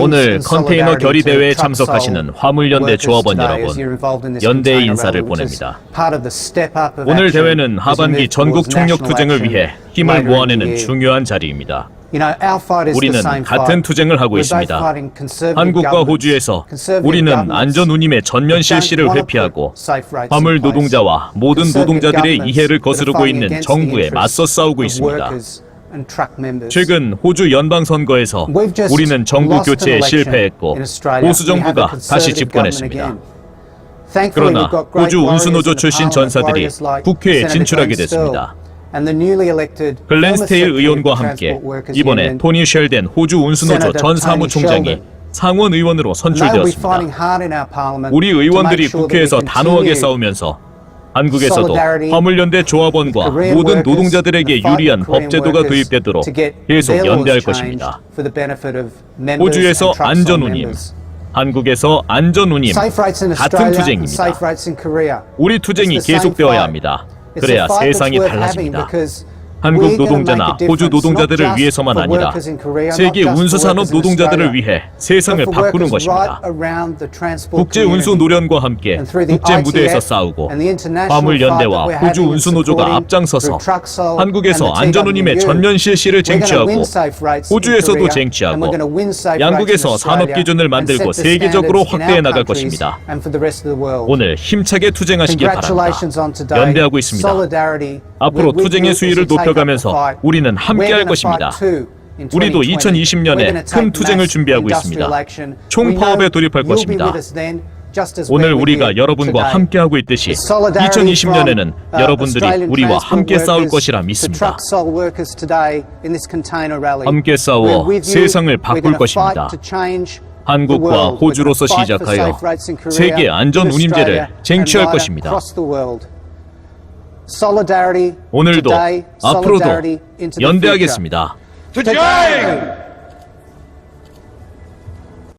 오늘 컨테이너 결의 대회에 참석하시는 화물연대 조합원 여러분, 연대의 인사를 보냅니다. 오늘 대회는 하반기 전국 총력 투쟁을 위해 힘을 모아내는 중요한 자리입니다. 우리는 같은 투쟁을 하고 있습니다. 한국과 호주에서 우리는 안전 운임의 전면 실시를 회피하고 화물 노동자와 모든 노동자들의 이해를 거스르고 있는 정부에 맞서 싸우고 있습니다. 최근 호주 연방 선거에서 우리는 정부 교체에 실패했고 보수 정부가 다시 집권했습니다. 그러나 호주 운수노조 출신 전사들이 국회에 진출하게 됐습니다. 글렌 스테일 의원과 함께 이번에 토니 쉘덴 호주 운수노조 전 사무총장이 상원 의원으로 선출되었습니다. 우리 의원들이 국회에서 단호하게 싸우면서 한국에서도 화물연대 조합원과 모든 노동자들에게 유리한 법제도가 도입되도록 계속 연대할 것입니다. 호주에서 안전운임, 한국에서 안전운임, 같은 투쟁입니다. 우리 투쟁이 계속되어야 합니다. 그래야 세상이 달라집니다. 한국 노동자나 호주 노동자들을 위해서만 아니라 세계 운수산업 노동자들을 위해 세상을 바꾸는 것입니다. 국제 운수 노련과 함께 국제 무대에서 싸우고 화물 연대와 호주 운수 노조가 앞장서서 한국에서 안전운임의 전면 실시를 쟁취하고 호주에서도 쟁취하고 양국에서 산업 기준을 만들고 세계적으로 확대해 나갈 것입니다. 오늘 힘차게 투쟁하시길 바랍니다. 연대하고 있습니다. 앞으로 투쟁의 수위를 높여가면서 우리는 함께할 것입니다. 우리도 2020년에 큰 투쟁을 준비하고 있습니다. 총파업에 돌입할 것입니다. 오늘 우리가 여러분과 함께하고 있듯이 2020년에는 여러분들이 우리와 함께 싸울 것이라 믿습니다. 함께 싸워 세상을 바꿀 것입니다. 한국과 호주로서 시작하여 세계 안전 운임제를 쟁취할 것입니다. 오늘도 앞으로도 연대하겠습니다. 투쟁!